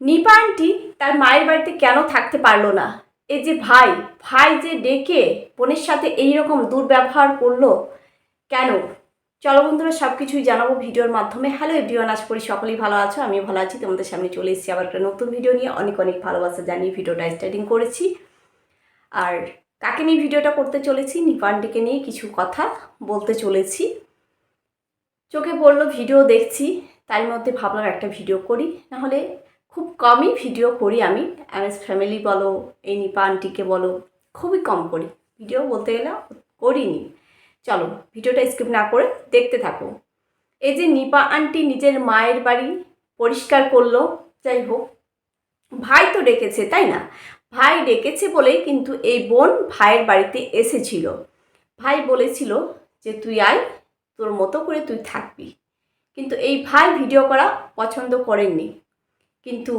Nipa aunty তার মায়ের বাড়িতে কেন থাকতে পারল না? এই যে ভাই ভাই যে ডেকে বোনের সাথে এই রকম দুর্ব্যবহার করল কেন? চলো বন্ধুরা সব কিছুই জানাব ভিডিওর মাধ্যমে। হ্যালো এভরিওয়ান আজ করি সকলেই ভালো আছো আমি ভালো আছি। তোমাদের সামনে চলে এসেছি আবার একটা নতুন ভিডিও নিয়ে। অনেক অনেক ভালোবাসা জানিয়ে ভিডিওটা স্টার্টিং করেছি। আর কাকে নিয়ে ভিডিওটা করতে চলেছি? নিপান্ডিকে নিয়ে কিছু কথা বলতে চলেছি। চোখে পড়ল ভিডিও দেখছি। তার মধ্যে ভাবলাম একটা ভিডিও করি। নাহলে খুব কমই ভিডিও করি আমি, এমএস ফ্যামিলি বলো, এই নিপা আন্টিকে বলো, খুবই কম করি। ভিডিও বলতে গেলে করিনি। চলো, ভিডিওটা স্কিপ না করে দেখতে থাকো। এই যে নিপা আন্টি নিজের মায়ের বাড়ি পরিষ্কার করল, যাই হোক, ভাই তো ডেকেছে, তাই না? ভাই ডেকেছে বলেই কিন্তু এই বোন ভাইয়ের বাড়িতে এসেছিল। ভাই বলেছিল যে, তুই আয়, তোর মতো করে তুই থাকবি। কিন্তু এই ভাই ভিডিও করা পছন্দ করেননি। কিন্তু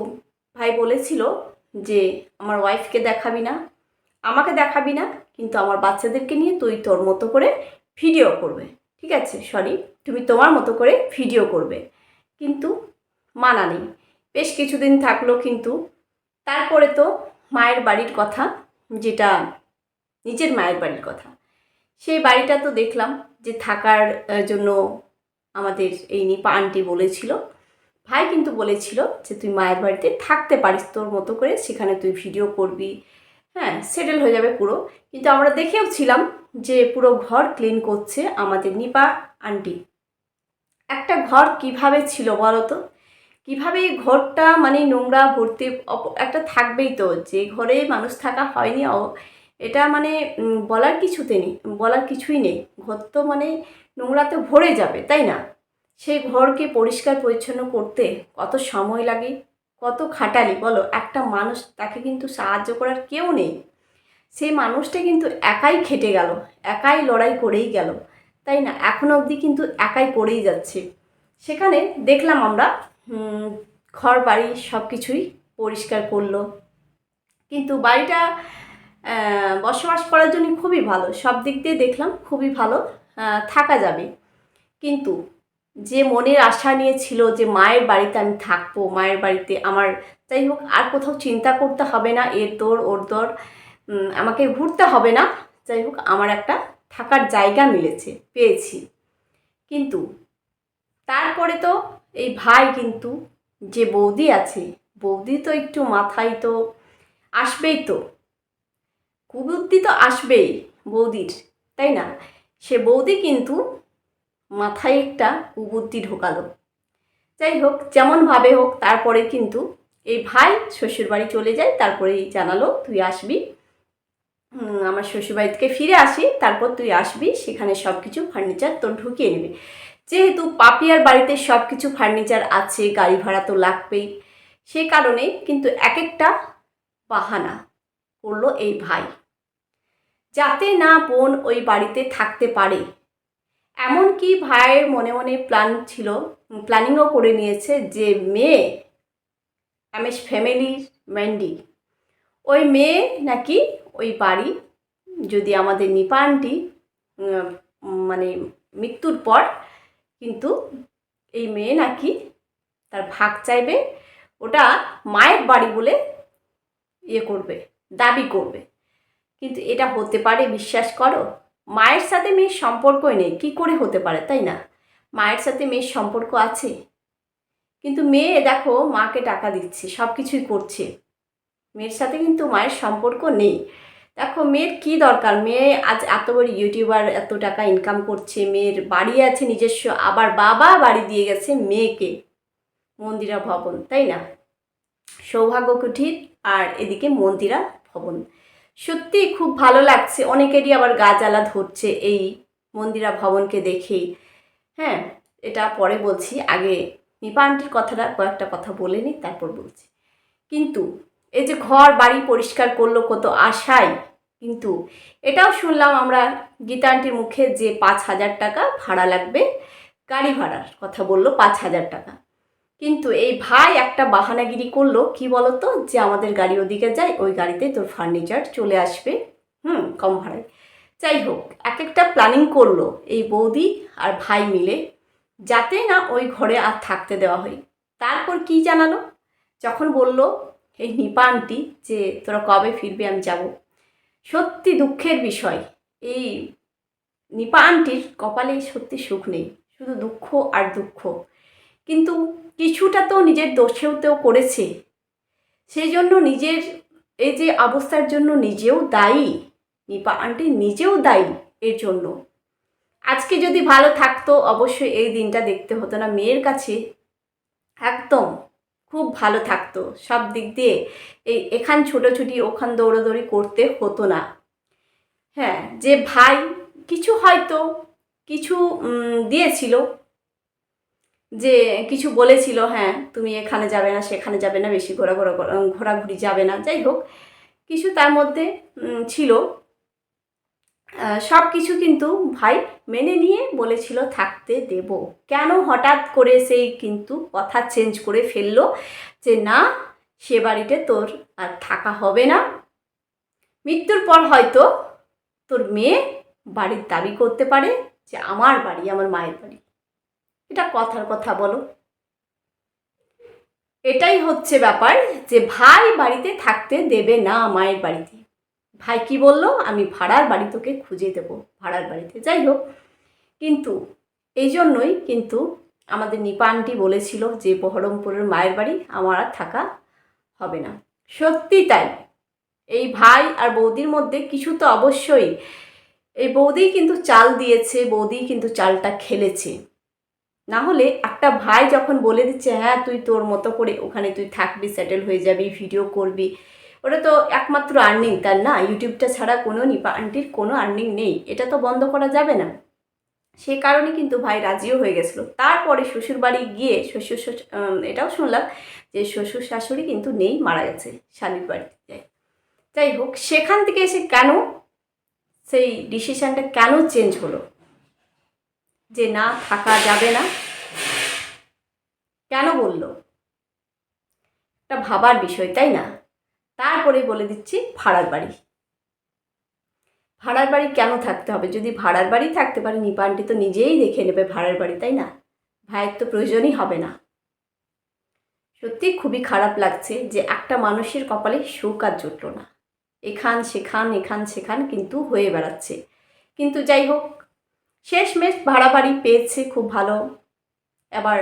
ভাই বলেছিল যে, আমার ওয়াইফকে দেখাবি না। আমাকে দেখাবি না, কিন্তু আমার বাচ্চাদেরকে নিয়ে তুই তোর মতো করে ভিডিও করবে। ঠিক আছে, সরি, তুমি তোমার মতো করে ভিডিও করবে। কিন্তু মানা নেই। বেশ কিছুদিন থাকল কিন্তু তারপরে তো মায়ের বাড়ির কথা, যেটা নিজের মায়ের বাড়ির কথা। সেই বাড়িটা তো দেখলাম যে থাকার জন্য আমাদের এই নিপা আন্টি বলেছিল। ভাই কিন্তু বলেছিল যে তুই মায়ের বাড়িতে থাকতে পারিস তোর মতো করে, সেখানে তুই ভিডিও করবি। হ্যাঁ সেটেল হয়ে যাবে পুরো। কিন্তু আমরা দেখেও ছিলাম যে পুরো ঘর ক্লিন করছে আমাদের নিপা আন্টি। একটা ঘর কীভাবে ছিল বলো তো? কীভাবে এই ঘরটা মানে নোংরা, ভর্তি একটা থাকবেই তো। যে ঘরে মানুষ থাকা হয়নি এটা মানে বলার কিছুতে নেই, বলার কিছুই নেই। ঘর তো মানে নোংরাতে ভরে যাবে, তাই না? সেই ঘরকে পরিষ্কার পরিচ্ছন্ন করতে কত সময় লাগে? কত খাটালি? বলো, একটা মানুষ তাকে কিন্তু সাহায্য করার কেউ নেই। সেই মানুষটা কিন্তু একাই খেটে গেল, একাই লড়াই করেই গেল। তাই না? এখনও অবধি কিন্তু একাই করেই যাচ্ছে। সেখানে দেখলাম আমরা ঘর বাড়ি সব কিছুই পরিষ্কার করল। কিন্তু বাড়িটা বসবাস করার জন্য খুবই ভালো। সব দিক দিয়ে দেখলাম খুবই ভালো থাকা যাবে। কিন্তু যে মনের আশা নিয়ে ছিল যে মায়ের বাড়িতে আমি থাকব, মায়ের বাড়িতে আমার, যাই হোক, আর কোথাও চিন্তা করতে হবে না, এর দর, ওর দর আমাকে ঘুরতে হবে না। যাই হোক, আমার একটা থাকার জায়গা মিলেছে, পেয়েছি। কিন্তু তারপরে তো এই ভাই কিন্তু, যে বৌদি আছে, বৌদি তো একটু মাথায় তো আসবেই তো। কুবুদ্ধি তো আসবেই বৌদির, তাই না? সে বৌদি কিন্তু মাথায় একটা কুবুদ্ধি ঢোকালো। যাই হোক যেমনভাবে হোক, তারপরে কিন্তু এই ভাই শ্বশুরবাড়ি চলে যায়, তারপরেই জানালো, তুই আসবি। আমার শ্বশুরবাড়ি থেকে ফিরে আসি, তারপর তুই আসবি, সেখানে সব কিছু ফার্নিচার তোর ঢুকিয়ে নেবে। যেহেতু পাপিয়ার বাড়িতে সব কিছু ফার্নিচার আছে, গাড়ি ভাড়া তো লাগবেই, সে কারণে কিন্তু এক একটা বাহানা করল এই ভাই। যাতে না বোন ওই বাড়িতে থাকতে পারে এমনকি ভাইয়ের মনে মনে প্ল্যান ছিল, প্ল্যানিংও করে নিয়েছে যে মেয়ে এমএস ফ্যামিলির ম্যান্ডি। ওই মেয়ে নাকি ওই বাড়ি, যদি আমাদের নিপানটি মানে মৃত্যুর পর কিন্তু এই মেয়ে নাকি তার ভাগ চাইবে, ওটা মায়ের বাড়ি বলে ইয়ে করবে, দাবি করবে। কিন্তু এটা হতে পারে, বিশ্বাস করো মায়ের সাথে মেয়ের সম্পর্কই নেই, কী করে হতে পারে, তাই না? মায়ের সাথে মেয়ের সম্পর্ক আছে। কিন্তু মেয়ে, দেখো, মাকে টাকা দিচ্ছে সব কিছুই করছে। মেয়ের সাথে কিন্তু মায়ের সম্পর্ক নেই। দেখো, মেয়ের কী দরকার? মেয়ে আজ এত বড় ইউটিউবার, এত টাকা ইনকাম করছে, মেয়ের বাড়ি আছে নিজস্ব, আবার বাবা বাড়ি দিয়ে গেছে মেয়েকে। মন্দিরা ভবন, তাই না? সৌভাগ্য কুঠির আর এদিকে মন্দিরা ভবন। সত্যি খুব ভালো লাগছে। অনেকেরই আবার গা জ্বালা ধরছে এই মন্দিরা ভবনকে দেখেই। হ্যাঁ এটা পরে বলছি। আগে নিপা আন্টির কথাটা কয়েকটা কথা বলে নিই, তারপর বলছি। কিন্তু এই যে ঘর, বাড়ি পরিষ্কার করল কত আশায় কিন্তু এটাও শুনলাম আমরা গীতা আন্টির মুখে যে পাঁচ হাজার টাকা ভাড়া লাগবে, গাড়ি ভাড়ার কথা বলল পাঁচ হাজার টাকা। কিন্তু এই ভাই একটা বাহানাগিরি করল, কি বলতো? যে আমাদের গাড়ি ওদিকে যায় ওই গাড়িতে তোর ফার্নিচার চলে আসবে। হুম, কম ভাড়ায়। যাই হোক এক একটা প্ল্যানিং করল এই বৌদি আর ভাই মিলে, যাতে না ওই ঘরে আর থাকতে দেওয়া হয়। তারপর কি জানালো? যখন বলল, এই নিপা আন্টি যে তোরা কবে ফিরবি, আমি যাব। সত্যি দুঃখের বিষয়, এই নিপা আন্টির কপালে সত্যি সুখ নেই। শুধু দুঃখ আর দুঃখ। কিন্তু কিছুটা তো নিজের দোষেওতেও করেছে। সেই জন্য নিজের এই যে অবস্থার জন্য নিজেও দায়ী, নিপা আন্টি নিজেও দায়ী এর জন্য। আজকে যদি ভালো থাকতো, অবশ্যই এই দিনটা দেখতে হতো না মেয়ের কাছে। একদম খুব ভালো থাকতো, সব দিক দিয়ে এই এখান ছোটোছুটি, ওখান দৌড়াদৌড়ি করতে হতো না। হ্যাঁ যে ভাই, কিছু হয়তো, কিছু দিয়েছিল যে কিছু বলেছিল হ্যাঁ তুমি এখানে যাবে না, সেখানে যাবে না, বেশি ঘোরাঘোরা ঘোরাঘুরি যাবে না। যাই হোক, কিছু তার মধ্যে ছিল। সব কিছু কিন্তু ভাই মেনে নিয়ে বলেছিল, থাকতে দেব। কেন হঠাৎ করে সেই কিন্তু কথা চেঞ্জ করে ফেলল যে, না, সে বাড়িতে তোর আর থাকা হবে না। মৃত্যুর পর হয়তো তোর মেয়ে বাড়ির দাবি করতে পারে যে, আমার বাড়ি, আমার মায়ের বাড়ি। এটা কথার কথা বলো। এটাই হচ্ছে ব্যাপার যে ভাই বাড়িতে থাকতে দেবে না মায়ের বাড়িতে। ভাই কি বলল? আমি ভাড়ার বাড়ি তোকে খুঁজে দেবো, ভাড়ার বাড়িতে। যাই হোক, কিন্তু এই জন্যই কিন্তু আমাদের নিপা আন্টি বলেছিল যে বহরমপুরের মায়ের বাড়ি আমার আর থাকা হবে না। সত্যি তাই। এই ভাই আর বৌদির মধ্যে কিছু তো অবশ্যই। এই বৌদি কিন্তু চাল দিয়েছে, বৌদি কিন্তু চালটা খেলেছে। না হলে একটা ভাই যখন বলে দিচ্ছে হ্যাঁ তুই তোর মতো করে ওখানে তুই থাকবি সেটেল হয়ে যাবি ভিডিও করবি। ওটা তো একমাত্র আর্নিং তার না? ইউটিউবটা ছাড়া কোনো নিপা আন্টির কোনো আর্নিং নেই। এটা তো বন্ধ করা যাবে না। সে কারণে কিন্তু ভাই রাজিও হয়ে গেছিল। তারপরে শ্বশুর বাড়ি গিয়ে শ্বশুর এটাও শুনলাম যে শ্বশুর শাশুড়ি কিন্তু নেই, মারা গেছে শালির বাড়িতে। যাই হোক, সেখান থেকে এসে কেন সেই ডিসিশানটা কেন চেঞ্জ হলো? যে না, থাকা যাবে না। কেন বলল? একটা ভাবার বিষয়, তাই না? তারপরে বলে দিচ্ছি ভাড়ার বাড়ি। ভাড়ার বাড়ি কেন থাকতে হবে? যদি ভাড়ার বাড়ি থাকতে পারে নিপা আন্টি তো নিজেই দেখে নেবে ভাড়ার বাড়ি, তাই না? ভাইয়ের তো প্রয়োজনই হবে না। সত্যি খুবই খারাপ লাগছে যে একটা মানুষের কপালে সুখ আর জুটল না। এখান, সেখান এখান, সেখান কিন্তু হয়ে বেড়াচ্ছে। কিন্তু যাই হোক শেষমেশ ভাড়া বাড়ি পেয়েছে, খুব ভালো। এবার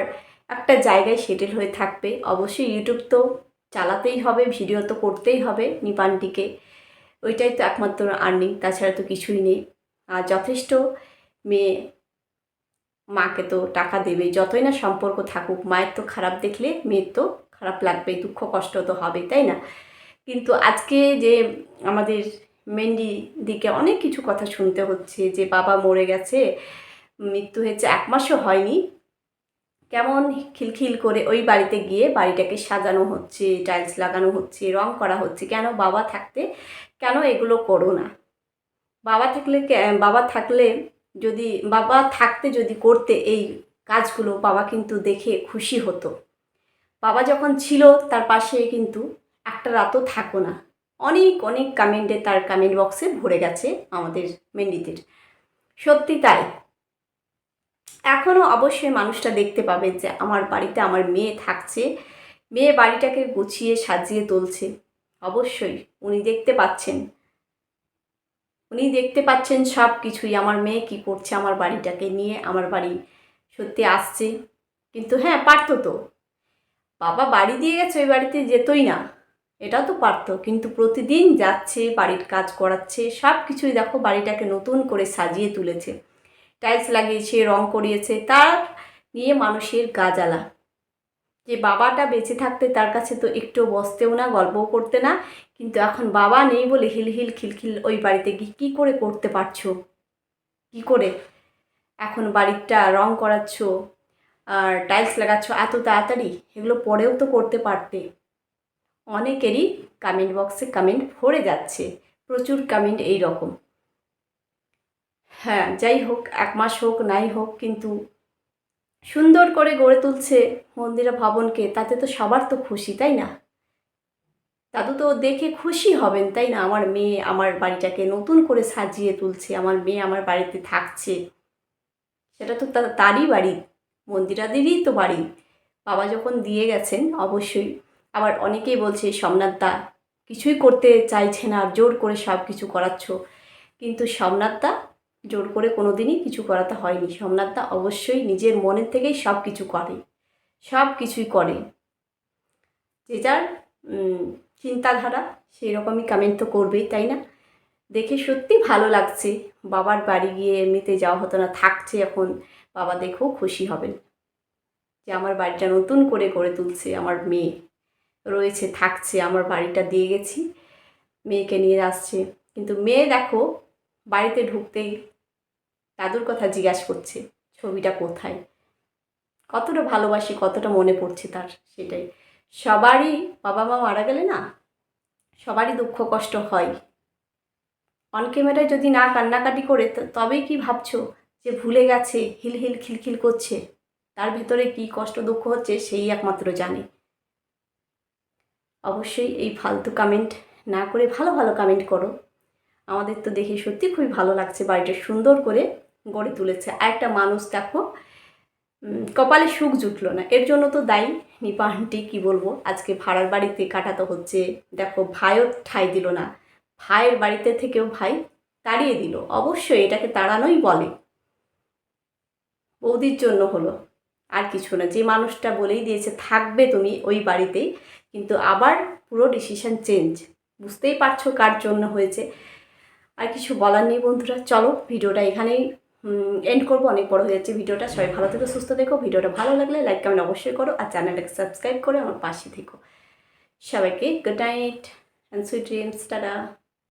একটা জায়গায় সেটেল হয়ে থাকবে। অবশ্যই ইউটিউব তো চালাতেই হবে ভিডিও তো করতেই হবে নিপানটিকে। ওইটাই তো একমাত্র আর্নিং তাছাড়া তো কিছুই নেই। আর যথেষ্ট মেয়ে মাকে তো টাকা দেবে, যতই না সম্পর্ক থাকুক, মায়ের তো খারাপ দেখলে মেয়ের তো খারাপ লাগবে দুঃখ কষ্ট তো হবে তাই না? কিন্তু আজকে যে আমাদের মেন্ডি দিকে অনেক কিছু কথা শুনতে হচ্ছে যে বাবা মরে গেছে, মৃত্যু হয়েছে এক মাসও হয়নি। কেমন খিলখিল করে ওই বাড়িতে গিয়ে বাড়িটাকে সাজানো হচ্ছে টাইলস লাগানো হচ্ছে, রং করা হচ্ছে। কেন বাবা থাকতে, কেন এগুলো করো না? বাবা থাকলে বাবা থাকলে যদি, বাবা থাকতে যদি করতে এই কাজগুলো বাবা কিন্তু দেখে খুশি হতো। বাবা যখন ছিল তার পাশে কিন্তু একটা রাতও থাকো না। অনেক অনেক কমেন্টে তার কমেন্ট বক্সে ভরে গেছে আমাদের মেন্ডিদের সত্যি তাই। এখনও অবশ্যই মানুষটা দেখতে পাবে যে আমার বাড়িতে আমার মেয়ে থাকছে। মেয়ে বাড়িটাকে গুছিয়ে সাজিয়ে তুলছে। অবশ্যই উনি দেখতে পাচ্ছেন। উনি দেখতে পাচ্ছেন সব কিছুই আমার মেয়ে কি করছে আমার বাড়িটাকে নিয়ে? আমার বাড়ি সত্যি আসছে। কিন্তু হ্যাঁ পারতো তো। বাবা বাড়ি দিয়ে গেছে, ওই বাড়িতে যেতই না। এটাও তো পারতো কিন্তু প্রতিদিন যাচ্ছে, বাড়ির কাজ করাচ্ছে সব কিছুই দেখো বাড়িটাকে নতুন করে সাজিয়ে তুলেছে। টাইলস লাগিয়েছে, রং করিয়েছে, তার নিয়ে মানুষের গা জ্বালা যে বাবাটা বেঁচে থাকতে তার কাছে তো একটু বসতেও না, গল্পও করতে না, কিন্তু এখন বাবা নেই বলে হিল হিল খিলখিল ওই বাড়িতে গিয়ে কী করে করতে পারছ? কী করে? এখন বাড়িটা রং করাচ্ছ, আর টাইলস লাগাচ্ছ এত তাড়াতাড়ি? এগুলো পরেও তো করতে পারতে। অনেকেরই কমেন্ট বক্সে কমেন্ট ভরে যাচ্ছে। প্রচুর কমেন্ট এই রকম। হ্যাঁ যাই হোক, এক মাস হোক, নাই হোক, কিন্তু সুন্দর করে গড়ে তুলছে মন্দিরা ভবনকে, তাতে তো সবার তো খুশি, তাই না? দাদু তো দেখে খুশি হবেন, তাই না? আমার মেয়ে আমার বাড়িটাকে নতুন করে সাজিয়ে তুলছে, আমার মেয়ে আমার বাড়িতে থাকছে। সেটা তো, তারই বাড়ি, মন্দিরাদেরই তো বাড়ি। বাবা যখন দিয়ে গেছেন, অবশ্যই আবার অনেকেই বলছে, সোমনাথ দা, কিছুই করতে চাইছে না, আর জোর করে সব কিছু করাচ্ছ। কিন্তু সোমনাথ দা জোর করে কোনো দিনই কিছু করাতে হয়নি। সোমনাথ দা অবশ্যই নিজের মনের থেকেই সব কিছু করে, সব কিছুই করে। যে যার চিন্তাধারা সেই রকমই কমেন্ট তো করবেই, তাই না? দেখে সত্যি ভালো লাগছে। বাবার বাড়ি গিয়ে এমনিতে যাওয়া হতো না, থাকছে এখন। বাবা দেখেও খুশি হবেন যে আমার বাড়িটা নতুন করে গড়ে তুলছে আমার মেয়ে। রয়েছে, থাকছে, আমার বাড়িটা দিয়ে গেছি। মেয়েকে নিয়ে আসছে। কিন্তু মেয়ে দেখো, বাড়িতে ঢুকতেই দাদুর কথা জিজ্ঞাসা করছে, ছবিটা কোথায়? কতটা ভালোবাসি, কতটা মনে পড়ছে তার, সেটাই। সবারই বাবা মা মারা গেলে না, সবারই দুঃখ কষ্ট হয়। অন ক্যামেরায় যদি না কান্নাকাটি করে তবেই কি ভাবছ যে ভুলে গেছে হিল হিল খিলখিল করছে? তার ভেতরে কি কষ্ট দুঃখ হচ্ছে, সেই একমাত্র জানে। অবশ্যই এই ফালতু কমেন্ট না করে ভালো ভালো কামেন্ট করো। আমাদের তো দেখে সত্যি খুবই ভালো লাগছে বাড়িটা সুন্দর করে গড়ে তুলেছে। আর একটা মানুষ দেখো কপালে সুখ জুটলো না। এর জন্য তো দায়ী নিপা আন্টি কী বলব? আজকে ভাড়ার বাড়িতে কাটাতে হচ্ছে। দেখো, ভাইও ঠাই দিল না। ভাইয়ের বাড়িতে থেকেও ভাই তাড়িয়ে দিল। অবশ্যই এটাকে তাড়ানোই বলে। বৌদির জন্য হলো। আর কিছু না। যে মানুষটা বলেই দিয়েছে, থাকবে তুমি ওই বাড়িতেই। কিন্তু আবার পুরো ডিসিশান চেঞ্জ বুঝতেই পারছ কার জন্য হয়েছে। আর কিছু বলার নেই বন্ধুরা। চলো ভিডিওটা এখানেই এন্ড করব। অনেক বড় হয়ে যাচ্ছে ভিডিওটা। সবাই ভালো থেকো, সুস্থ দেখো ভিডিওটা ভালো লাগলে লাইক কমেন্ট অবশ্যই করো আর চ্যানেলটাকে সাবস্ক্রাইব করে আমার পাশে থেকো। সবাইকে good night and sweet dreams tata.